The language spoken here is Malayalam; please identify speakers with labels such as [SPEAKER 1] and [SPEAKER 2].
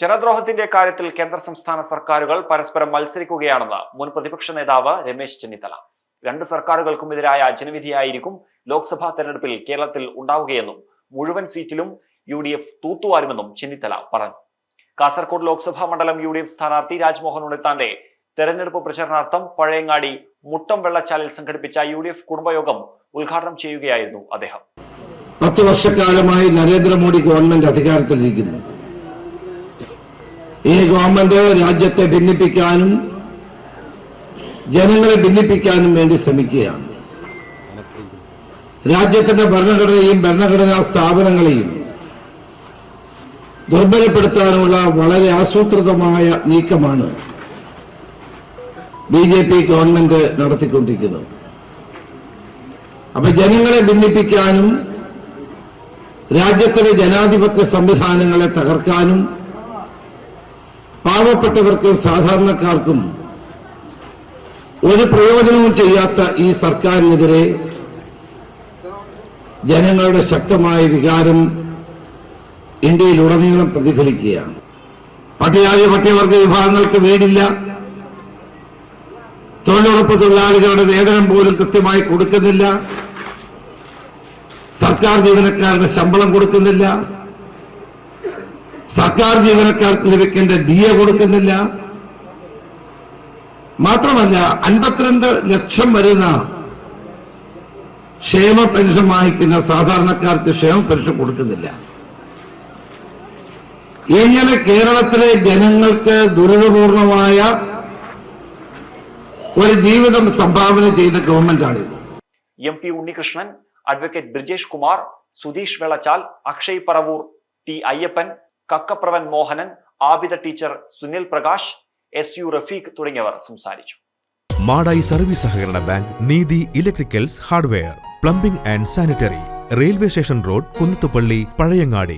[SPEAKER 1] ജനദ്രോഹത്തിന്റെ കാര്യത്തിൽ കേന്ദ്ര സംസ്ഥാന സർക്കാരുകൾ പരസ്പരം മത്സരിക്കുകയാണെന്ന് മുൻ പ്രതിപക്ഷ നേതാവ് രമേശ് ചെന്നിത്തല രണ്ട് സർക്കാരുകൾക്കുമെതിരായ ജനവിധിയായിരിക്കും ലോക്സഭാ തെരഞ്ഞെടുപ്പിൽ കേരളത്തിൽ ഉണ്ടാവുകയെന്നും മുഴുവൻ സീറ്റിലും യു ഡി എഫ് തൂത്തുവാരുമെന്നും ചെന്നിത്തല പറഞ്ഞു കാസർകോട് ലോക്സഭാ മണ്ഡലം യു ഡി എഫ് സ്ഥാനാർത്ഥി രാജ്മോഹൻ ഉണ്ണിത്താന്റെ തെരഞ്ഞെടുപ്പ് പ്രചരണാർത്ഥം പഴയങ്ങാടി മുട്ടം വെള്ളച്ചാലിൽ സംഘടിപ്പിച്ച യു ഡി എഫ് കുടുംബയോഗം ഉദ്ഘാടനം ചെയ്യുകയായിരുന്നു അദ്ദേഹം
[SPEAKER 2] പത്ത് വർഷക്കാലമായി നരേന്ദ്രമോദി ഗവൺമെന്റ് അധികാരത്തിലിരിക്കുന്നു ഈ ഗവൺമെന്റ് രാജ്യത്തെ ഭിന്നിപ്പിക്കാനും ജനങ്ങളെ ഭിന്നിപ്പിക്കാനും വേണ്ടി ശ്രമിക്കുകയാണ് രാജ്യത്തിന്റെ ഭരണഘടനയും ഭരണഘടനാ സ്ഥാപനങ്ങളെയും ദുർബലപ്പെടുത്താനുള്ള വളരെ ആസൂത്രിതമായ നീക്കമാണ് ബി ജെ പി ഗവൺമെന്റ് നടത്തിക്കൊണ്ടിരിക്കുന്നത് അപ്പൊ ജനങ്ങളെ ഭിന്നിപ്പിക്കാനും രാജ്യത്തിലെ ജനാധിപത്യ സംവിധാനങ്ങളെ തകർക്കാനും പാവപ്പെട്ടവർക്കും സാധാരണക്കാർക്കും ഒരു പ്രയോജനവും ചെയ്യാത്ത ഈ സർക്കാരിനെതിരെ ജനങ്ങളുടെ ശക്തമായ വികാരം ഇന്ത്യയിലുടനീളം പ്രതിഫലിക്കുകയാണ് പട്ടികാതി പട്ടികവർഗ വിഭാഗങ്ങൾക്ക് വീടില്ല തൊഴിലുറപ്പ് തൊഴിലാളികളുടെ വേതനം പോലും കൃത്യമായി കൊടുക്കുന്നില്ല സർക്കാർ ജീവനക്കാരുടെ ശമ്പളം കൊടുക്കുന്നില്ല സർക്കാർ ജീവനക്കാർക്ക് ലഭിക്കേണ്ട ഡി എ കൊടുക്കുന്നില്ല മാത്രമല്ല അൻപത്തിരണ്ട് ലക്ഷം വരുന്ന ക്ഷേമ പെൻഷൻ വാങ്ങിക്കുന്ന സാധാരണക്കാർക്ക് ക്ഷേമ പെൻഷൻ കൊടുക്കുന്നില്ല ഇങ്ങനെ കേരളത്തിലെ ജനങ്ങൾക്ക് ദുരിതപൂർണമായ ഒരു ജീവിതം സംഭാവന ചെയ്ത ഗവൺമെന്റാണ്
[SPEAKER 1] M P Unnikrishnan advocate Brijesh Kumar Sudheesh Velachal Akshay Paravur T Ayyappan Kakkapravan Mohanan Abida teacher Sunil Prakash S U Rafeeq തുടങ്ങിയവർ സംസാരിച്ചു മാടായി സർവീസ് സഹകരണ bank Neethi electricals hardware plumbing and sanitary railway station road Kunnathupally Pazhayangadi